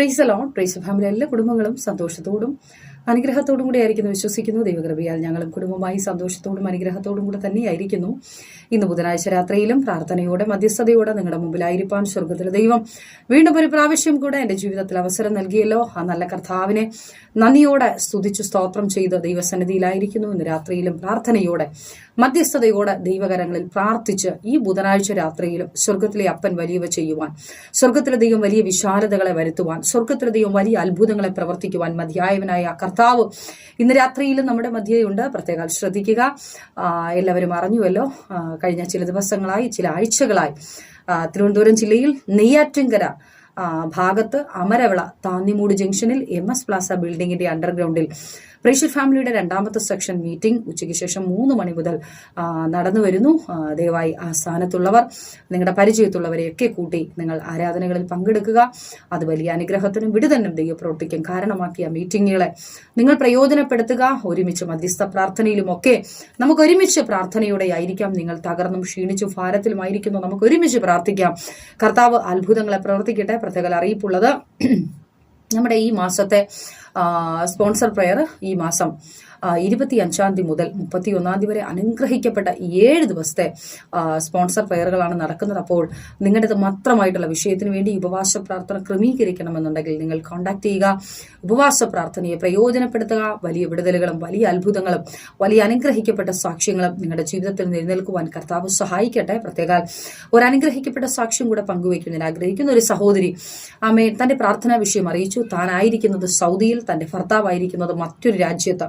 Price alone price family എല്ലാ കുടുംബങ്ങളും സന്തോഷത്തോടും അനുഗ്രഹത്തോടും കൂടി ആയിരിക്കുന്നു വിശ്വസിക്കുന്നു. ദൈവകൃപയാൽ ഞങ്ങളും കുടുംബമായി സന്തോഷത്തോടും അനുഗ്രഹത്തോടും കൂടെ തന്നെയായിരിക്കുന്നു. ഇന്ന് ബുധനാഴ്ച രാത്രിയിലും പ്രാർത്ഥനയോടെ മധ്യസ്ഥതയോടെ നിങ്ങളുടെ മുമ്പിലായിരിക്കാൻ സ്വർഗത്തിലെ ദൈവം വീണ്ടും ഒരു പ്രാവശ്യം കൂടെ എന്റെ ജീവിതത്തിൽ അവസരം നൽകിയല്ലോ. ആ നല്ല കർത്താവിനെ നന്ദിയോടെ സ്തുതിച്ചു സ്തോത്രം ചെയ്ത് ദൈവസന്നിധിയിലായിരിക്കുന്നു. ഇന്ന് രാത്രിയിലും പ്രാർത്ഥനയോടെ മധ്യസ്ഥതയോടെ ദൈവകരങ്ങളിൽ പ്രാർത്ഥിച്ച് ഈ ബുധനാഴ്ച രാത്രിയിലും സ്വർഗത്തിലെ അപ്പൻ വലിയവ ചെയ്യുവാൻ സ്വർഗത്തിലെ ദൈവം വലിയ വിശാലതകളെ വരുത്തുവാൻ സ്വർഗത്തിലെ ദൈവം വലിയ അത്ഭുതങ്ങളെ പ്രവർത്തിക്കുവാൻ മധ്യായവനായ ആ കർത്താവ് ഇന്ന് രാത്രിയിലും നമ്മുടെ മധ്യയുണ്ട്. പ്രത്യേകം ശ്രദ്ധിക്കുക. എല്ലാവരും അറിഞ്ഞുവല്ലോ. കഴിഞ്ഞ ചില ദിവസങ്ങളായി ചില ആഴ്ചകളായി തിരുവനന്തപുരം ജില്ലയിൽ നെയ്യാറ്റിൻകര ഭാഗത്ത് അമരവിള താന്നിമൂട് ജംഗ്ഷനിൽ എം എസ് പ്ലാസ ബിൽഡിങ്ങിന്റെ അണ്ടർഗ്രൗണ്ടിൽ പ്രേഷ്യർ ഫാമിലിയുടെ രണ്ടാമത്തെ സെക്ഷൻ മീറ്റിംഗ് ഉച്ചയ്ക്ക് ശേഷം മൂന്ന് മണി മുതൽ നടന്നു വരുന്നു. ദയവായി ആ സ്ഥാനത്തുള്ളവർ നിങ്ങളുടെ പരിചയത്തുള്ളവരെയൊക്കെ കൂട്ടി നിങ്ങൾ ആരാധനകളിൽ പങ്കെടുക്കുക. അത് വലിയ അനുഗ്രഹത്തിനും വിടുതനും ദൈവപ്രവർത്തിക്കും കാരണമാക്കിയ മീറ്റിങ്ങുകളെ നിങ്ങൾ പ്രയോജനപ്പെടുത്തുക. ഒരുമിച്ച് മധ്യസ്ഥ പ്രാർത്ഥനയിലുമൊക്കെ നമുക്ക് ഒരുമിച്ച് പ്രാർത്ഥനയോടെ ആയിരിക്കാം. നിങ്ങൾ തകർന്നും ക്ഷീണിച്ചും ഭാരത്തിലുമായിരിക്കുന്നു നമുക്ക് ഒരുമിച്ച് പ്രാർത്ഥിക്കാം. കർത്താവ് അത്ഭുതങ്ങളെ പ്രവർത്തിക്കട്ടെ. പ്രത്യേക അറിയിപ്പുള്ളത് നമ്മുടെ ഈ മാസത്തെ സ്പോൺസർ പ്രെയർ ഈ മാസം. ഇരുപത്തി അഞ്ചാം തീയതി മുതൽ മുപ്പത്തി ഒന്നാം തീയതി വരെ അനുഗ്രഹിക്കപ്പെട്ട ഏഴ് ദിവസത്തെ സ്പോൺസർ ഫെയറുകളാണ് നടക്കുന്നത്. അപ്പോൾ നിങ്ങളുടേത് മാത്രമായിട്ടുള്ള വിഷയത്തിന് വേണ്ടി ഉപവാസ പ്രാർത്ഥന ക്രമീകരിക്കണമെന്നുണ്ടെങ്കിൽ നിങ്ങൾ കോൺടാക്ട് ചെയ്യുക. ഉപവാസ പ്രാർത്ഥനയെ പ്രയോജനപ്പെടുത്തുക. വലിയ വിടുതലുകളും വലിയ അത്ഭുതങ്ങളും വലിയ അനുഗ്രഹിക്കപ്പെട്ട സാക്ഷ്യങ്ങളും നിങ്ങളുടെ ജീവിതത്തിൽ നിലനിൽക്കുവാൻ കർത്താവ് സഹായിക്കട്ടെ. പ്രത്യേക ഒരു അനുഗ്രഹിക്കപ്പെട്ട സാക്ഷ്യം കൂടെ പങ്കുവയ്ക്കുന്നതിന് ആഗ്രഹിക്കുന്ന ഒരു സഹോദരി ആമേ തന്റെ പ്രാർത്ഥനാ വിഷയം അറിയിച്ചു. താനായിരിക്കുന്നത് സൗദിയിൽ തന്റെ ഭർത്താവായിരിക്കുന്നത് മറ്റൊരു രാജ്യത്ത്.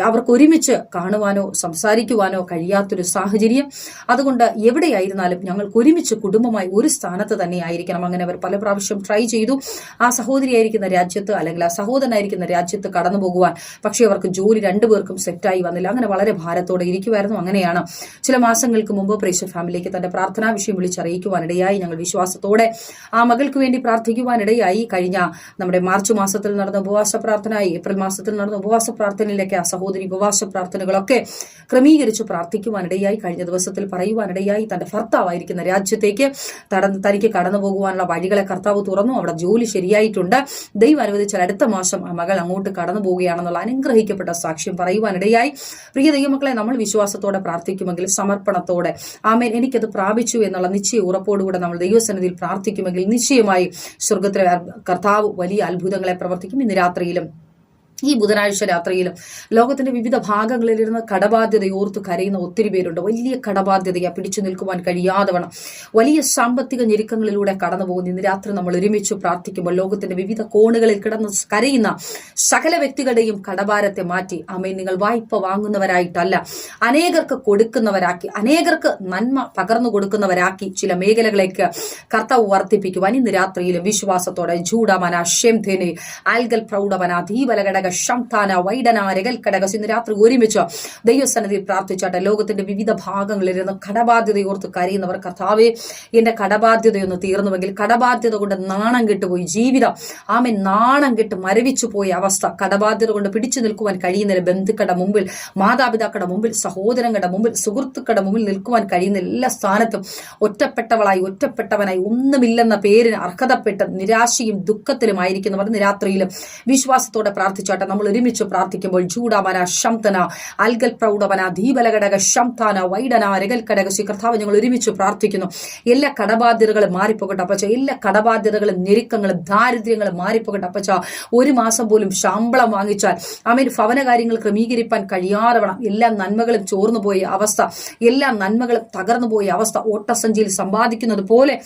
അവർക്ക് ഒരുമിച്ച് കാണുവാനോ സംസാരിക്കുവാനോ കഴിയാത്തൊരു സാഹചര്യം. അതുകൊണ്ട് എവിടെയായിരുന്നാലും ഞങ്ങൾക്ക് ഒരുമിച്ച് കുടുംബമായി ഒരു സ്ഥാനത്ത് തന്നെ ആയിരിക്കണം. അങ്ങനെ അവർ പല പ്രാവശ്യം ട്രൈ ചെയ്തു. ആ സഹോദരിയായിരിക്കുന്ന രാജ്യത്ത് അല്ലെങ്കിൽ ആ സഹോദരനായിരിക്കുന്ന രാജ്യത്ത് കടന്നു പോകുവാൻ. പക്ഷേ അവർക്ക് ജോലി രണ്ടുപേർക്കും സെറ്റായി വന്നില്ല. അങ്ങനെ വളരെ ഭാരത്തോടെ ഇരിക്കുമായിരുന്നു അങ്ങനെയാണ് ചില മാസങ്ങൾക്ക് മുമ്പ് പ്രേക്ഷ ഫാമിലിക്ക് തന്റെ പ്രാർത്ഥനാ വിഷയം വിളിച്ചറിയിക്കുവാനിടയായി. ഞങ്ങൾ വിശ്വാസത്തോടെ ആ മകൾക്ക് വേണ്ടി പ്രാർത്ഥിക്കുവാനിടയായി. കഴിഞ്ഞ നമ്മുടെ മാർച്ച് മാസത്തിൽ നടന്ന ഉപവാസ പ്രാർത്ഥന ഏപ്രിൽ മാസത്തിൽ നടന്ന ഉപവാസ പ്രാർത്ഥനയിലേക്ക് ആ സഹോദരി ഉപവാസ പ്രാർത്ഥനകളൊക്കെ ക്രമീകരിച്ച് പ്രാർത്ഥിക്കുവാനിടയായി കഴിഞ്ഞ ദിവസത്തിൽ പറയുവാനിടയായി തന്റെ ഭർത്താവായിരിക്കുന്ന രാജ്യത്തേക്ക് തനിക്ക് കടന്നു പോകുവാനുള്ള വഴികളെ കർത്താവ് തുറന്നു. അവിടെ ജോലി ശരിയായിട്ടുണ്ട്. ദൈവം അനുവദിച്ചാൽ അടുത്ത മാസം ആ മകൾ അങ്ങോട്ട് കടന്നു പോവുകയാണെന്നുള്ള അനുഗ്രഹിക്കപ്പെട്ട സാക്ഷ്യം പറയുവാനിടയായി. പ്രിയ ദൈവമക്കളെ നമ്മൾ വിശ്വാസത്തോടെ പ്രാർത്ഥിക്കുമെങ്കിൽ സമർപ്പണത്തോടെ ആമേൻ. എനിക്കത് പ്രാപിച്ചു എന്നുള്ള നിശ്ചയ ഉറപ്പോടുകൂടെ നമ്മൾ ദൈവസന്നിധിയിൽ പ്രാർത്ഥിക്കുമെങ്കിൽ നിശ്ചയമായി സ്വർഗത്തിലെ കർത്താവ് വലിയ അത്ഭുതങ്ങളെ പ്രവർത്തിക്കും. ഇന്ന് രാത്രിയിലും ഈ ബുധനാഴ്ച രാത്രിയിലും ലോകത്തിന്റെ വിവിധ ഭാഗങ്ങളിലിരുന്ന് കടബാധ്യത ഓർത്ത് കരയുന്ന ഒത്തിരി പേരുണ്ട്. വലിയ കടബാധ്യതയെ പിടിച്ചു നിൽക്കുവാൻ കഴിയാതെ വേണം വലിയ സാമ്പത്തിക ഞെരുക്കങ്ങളിലൂടെ കടന്നു പോകുന്ന ഇന്ന് രാത്രി നമ്മൾ ഒരുമിച്ച് പ്രാർത്ഥിക്കുമ്പോൾ ലോകത്തിന്റെ വിവിധ കോണുകളിൽ കിടന്ന് കരയുന്ന സകല വ്യക്തികളുടെയും കടഭാരത്തെ മാറ്റി അമ്മ നിങ്ങൾ വായ്പ വാങ്ങുന്നവരായിട്ടല്ല അനേകർക്ക് കൊടുക്കുന്നവരാക്കി അനേകർക്ക് നന്മ പകർന്നു കൊടുക്കുന്നവരാക്കി ചില മേഖലകളേക്ക് കർത്താവ് വർദ്ധിപ്പിക്കുവാൻ ഇന്ന് രാത്രിയിലും വിശ്വാസത്തോടെ ജൂഡമന ഷെംധേനെ ആൽഗൽ പ്രൗഢമന ദീപലഘടക ശംതാന വൈഡന രകൽ ഇന്ന് രാത്രി ഒരുമിച്ച് ദൈവസന്നിധി പ്രാർത്ഥിച്ചാട്ടെ. ലോകത്തിന്റെ വിവിധ ഭാഗങ്ങളിൽ ഭാഗങ്ങളിലിരുന്ന് കടബാധ്യതയോർത്ത് കരയുന്നവർ കർത്താവെ എന്റെ കടബാധ്യതയൊന്ന് തീർന്നുവെങ്കിൽ കടബാധ്യത കൊണ്ട് നാണം കെട്ടുപോയി ജീവിതം. ആമെ നാണം കെട്ട് മരവിച്ചു പോയ അവസ്ഥ. കടബാധ്യത കൊണ്ട് പിടിച്ചു നിൽക്കുവാൻ കഴിയുന്നില്ല ബന്ധുക്കളുടെ മുമ്പിൽ മാതാപിതാക്കളുടെ മുമ്പിൽ സഹോദരങ്ങളുടെ മുമ്പിൽ സുഹൃത്തുക്കളുടെ മുമ്പിൽ നിൽക്കുവാൻ കഴിയുന്ന എല്ലാ സ്ഥാനത്തും ഒറ്റപ്പെട്ടവളായി ഒറ്റപ്പെട്ടവനായി ഒന്നുമില്ലെന്ന പേരിന് അർഹതപ്പെട്ട് നിരാശയും ദുഃഖത്തിലുമായിരിക്കുന്നവർ ആയിരിക്കുന്നവർ രാത്രിയിലും വിശ്വാസത്തോടെ പ്രാർത്ഥിച്ചാട്ടെ. നമ്മൾ ഒരുമിച്ച് പ്രാർത്ഥിക്കുമ്പോൾ ചൂടാമന ശംതന അൽഗൽ പ്രൗഢവന ദീപലഘടക ശംതാന വൈഡന രകൽ കടകശി കർത്താവ് ഞങ്ങൾ ഒരുമിച്ച് പ്രാർത്ഥിക്കുന്നു. എല്ലാ കടബാധ്യതകളും മാറിപ്പോകട്ടെ അപ്പച്ച. എല്ലാ കടബാധ്യതകളും ഞെരുക്കങ്ങളും ദാരിദ്ര്യങ്ങളും മാറിപ്പോകട്ടെ അപ്പച്ച. ഒരു മാസം പോലും ശമ്പളം വാങ്ങിച്ചാൽ അമീൻ ഭവന കാര്യങ്ങൾ ക്രമീകരിപ്പാൻ കഴിയാതെ വേണം എല്ലാ നന്മകളും ചോർന്നു പോയ അവസ്ഥ എല്ലാ നന്മകളും തകർന്നു പോയ അവസ്ഥ ഓട്ടസഞ്ചിയിൽ സമ്പാദിക്കുന്നത് പോലെ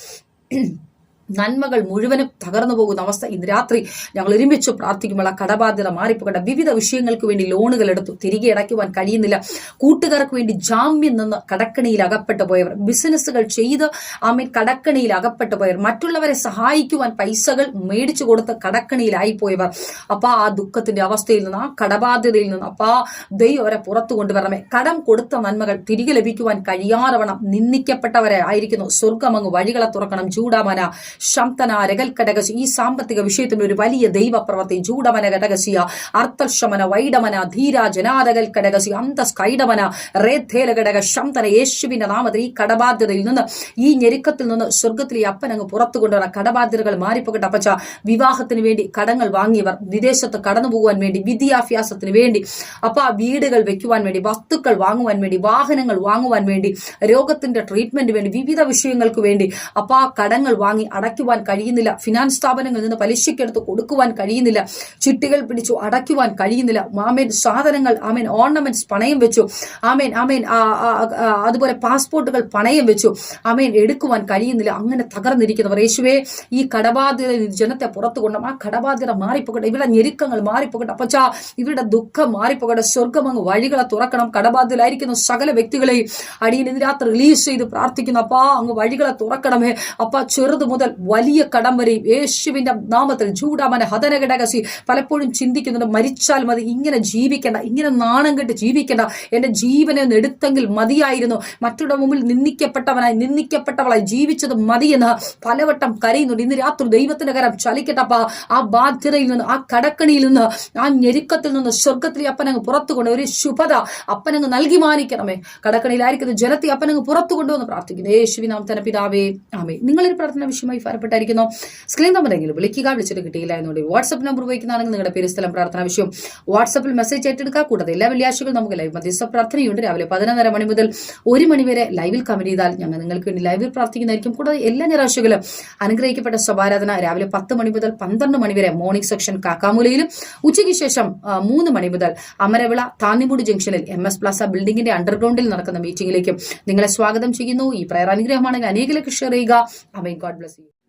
നന്മകൾ മുഴുവനും തകർന്നു പോകുന്ന അവസ്ഥ ഇന്ന് രാത്രി ഞങ്ങൾ ഒരുമിച്ച് പ്രാർത്ഥിക്കുമ്പോൾ ആ കടബാധ്യത മാറിപ്പോകട്ടെ. വിവിധ വിഷയങ്ങൾക്ക് വേണ്ടി ലോണുകൾ എടുത്തു. തിരികെ അടയ്ക്കുവാൻ കഴിയുന്നില്ല. കൂട്ടുകാർക്ക് വേണ്ടി ജാമ്യം നിന്ന് കടക്കണിയിൽ അകപ്പെട്ടു പോയവർ ബിസിനസ്സുകൾ ചെയ്ത് ആമേൻ കടക്കണിയിൽ അകപ്പെട്ടു പോയവർ മറ്റുള്ളവരെ സഹായിക്കുവാൻ പൈസകൾ മേടിച്ചു കൊടുത്ത് കടക്കണിയിലായി പോയവർ. അപ്പാ ആ ദുഃഖത്തിന്റെ അവസ്ഥയിൽ നിന്ന് ആ കടബാധ്യതയിൽ നിന്ന് അപ്പാ ദൈവം അവരെ പുറത്തു കൊണ്ടുവരണമേ. കടം കൊടുത്ത നന്മകൾ തിരികെ ലഭിക്കുവാൻ കഴിയാറവണം നിന്ദിക്കപ്പെട്ടവരെ ആയിരിക്കുന്നു. സ്വർഗം അങ്ങ് വഴികളെ തുറക്കണം. ചൂടാമന ശംതന രകൽ ഈ സാമ്പത്തിക വിഷയത്തിന് ഒരു വലിയ ദൈവപ്രവർത്തി ചൂടമന കടകശിയ അർത്ഥശമന വൈഡമന ധീര ജനാരകൽ കടകശി അന്തസ്കൈഡമന റേദ്ധേല കടക ശംതന യേശുവിന്റെ നാമത്തിൽ ഈ കടബാധ്യതയിൽ നിന്ന് ഈ ഞെരുക്കത്തിൽ നിന്ന് സ്വർഗത്തിലെ അപ്പൻ അങ്ങ് പുറത്തു കൊണ്ടുവന്ന കടബാധ്യതകൾ മാറിപ്പോകട്ടെ അപ്പച്ച. വിവാഹത്തിന് വേണ്ടി കടങ്ങൾ വാങ്ങിയവർ വിദേശത്ത് കടന്നു പോകുവാൻ വേണ്ടി വിദ്യാഭ്യാസത്തിന് വേണ്ടി അപ്പ വീടുകൾ വെക്കുവാൻ വേണ്ടി വസ്തുക്കൾ വാങ്ങുവാൻ വേണ്ടി വാഹനങ്ങൾ വാങ്ങുവാൻ വേണ്ടി രോഗത്തിന്റെ ട്രീറ്റ്മെന്റ് വേണ്ടി വിവിധ വിഷയങ്ങൾക്ക് വേണ്ടി അപ്പ കടങ്ങൾ വാങ്ങി അടയ്ക്കുവാൻ കഴിയുന്നില്ല. ഫിനാൻസ് സ്ഥാപനങ്ങളിൽ നിന്ന് പലിശയ്ക്കെടുത്ത് കൊടുക്കുവാൻ കഴിയുന്നില്ല. ചിട്ടികൾ പിടിച്ചു അടയ്ക്കുവാൻ കഴിയുന്നില്ല. ആമേൻ സാധനങ്ങൾ ആമേൻ ഓർണമെന്റ്സ് പണയം വെച്ചു. ആമേൻ ആമേൻ അതുപോലെ പാസ്പോർട്ടുകൾ പണയം വെച്ചു. ആമേൻ എടുക്കുവാൻ കഴിയുന്നില്ല. അങ്ങനെ തകർന്നിരിക്കുന്നവർ. യേശുവേ ഈ കടബാധ്യത ജനത്തെ പുറത്തു കൊണ്ടും ആ കടബാധ്യത മാറിപ്പോകട്ടെ. ഇവരുടെ ഞെരുക്കങ്ങൾ മാറിപ്പോകട്ടെ. അപ്പച്ചാ ഇവരുടെ ദുഃഖം മാറിപ്പോകട്ടെ. സ്വർഗം അങ്ങ് വഴികളെ തുറക്കണം. കടബാധ്യതയിലായിരിക്കുന്ന സകല വ്യക്തികളെയും അടിയിൽ ഇതിനകത്ത് റിലീസ് ചെയ്ത് പ്രാർത്ഥിക്കുന്നു. അപ്പാ അങ്ങ് വഴികളെ തുറക്കണമേ. അപ്പ ചെറുത് മുതൽ വലിയ കടം വരെയും യേശുവിന്റെ നാമത്തിൽ ചൂടാമന ഹതനഘടകസി പലപ്പോഴും ചിന്തിക്കുന്നുണ്ട് മരിച്ചാൽ മതി ഇങ്ങനെ ജീവിക്കേണ്ട ഇങ്ങനെ നാണം കെട്ട് ജീവിക്കേണ്ട എന്റെ ജീവനെ ഒന്ന് എടുത്തെങ്കിൽ മതിയായിരുന്നു മറ്റുള്ള മുമ്പിൽ നിന്ദിക്കപ്പെട്ടവനായി നിന്ദിക്കപ്പെട്ടവളായി ജീവിച്ചത് മതിയെന്ന് പലവട്ടം കരയുന്നുണ്ട്. ഇന്ന് രാത്രി ദൈവത്തിന്റെ കരം ചലിക്കട്ടപ്പ ആ ബാധ്യതയിൽ നിന്ന് ആ കടക്കണിയിൽ നിന്ന് ആ ഞെരുക്കത്തിൽ നിന്ന് സ്വർഗത്തിലെ അപ്പനങ്ങ് പുറത്തു കൊണ്ട് ഒരു ശുഭത അപ്പനങ്ങ് നൽകി മാനിക്കണമേ. കടക്കണിയിലായിരിക്കുന്ന ജനത്തെ അപ്പനങ്ങ് പുറത്തു കൊണ്ടുവന്ന് പ്രാർത്ഥിക്കുന്നു. യേശുവിനാം തന്നെ പിതാവേ ആമേ നിങ്ങളൊരു പ്രാർത്ഥന വിഷയമായി ഫലപ്പെട്ടായിരിക്കുന്നു സ്ക്രീൻ നമ്പറെങ്കിലും വിളിക്കുക വിളിച്ചിട്ട് കിട്ടിയില്ല എന്നുണ്ടെങ്കിൽ വാട്സ്ആപ്പ് നമ്പർ ഉപയോഗിക്കുന്നതാണെങ്കിൽ നിങ്ങളുടെ പേര് സ്ഥലം പ്രാർത്ഥന വിഷയം വാട്സ്ആപ്പിൽ മെസ്സേജ് ഏറ്റെടുക്കുക. കൂടാതെ എല്ലാ വെള്ളിയാഴ്ചകളും നമുക്ക് ലൈവ് മധ്യസ്ഥ പ്രാർത്ഥനയുണ്ട്. രാവിലെ പതിനൊന്നര മണി മുതൽ ഒരു മണി വരെ ലൈവിൽ കമന്റ് ചെയ്താൽ ഞങ്ങൾ നിങ്ങൾക്ക് വേണ്ടി ലൈവിൽ പ്രാർത്ഥിക്കുന്നതായിരിക്കും. കൂടാതെ എല്ലാ ഞായറാഴ്ചകളും അനുഗ്രഹിക്കപ്പെട്ട സ്വഭാരാധന രാവിലെ പത്ത് മണി മുതൽ പന്ത്രണ്ട് മണി വരെ മോർണിംഗ് സെക്ഷൻ കാക്കാമൂലയിലും. ഉച്ചയ്ക്ക് ശേഷം മൂന്ന് മണി മുതൽ അമരവിള താന്നിമൂട് ജംഗ്ഷനിൽ എം എസ് പ്ലാസ ബിൽഡിംഗിന്റെ അണ്ടർഗ്രൗണ്ടിൽ നടക്കുന്ന മീറ്റിംഗിലേക്കും നിങ്ങളെ സ്വാഗതം ചെയ്യുന്നു. ഈ പ്രയർ അനുഗ്രഹമാണെങ്കിൽ അനേകലേക്ക് ഷെയർ ചെയ്യുക. God bless you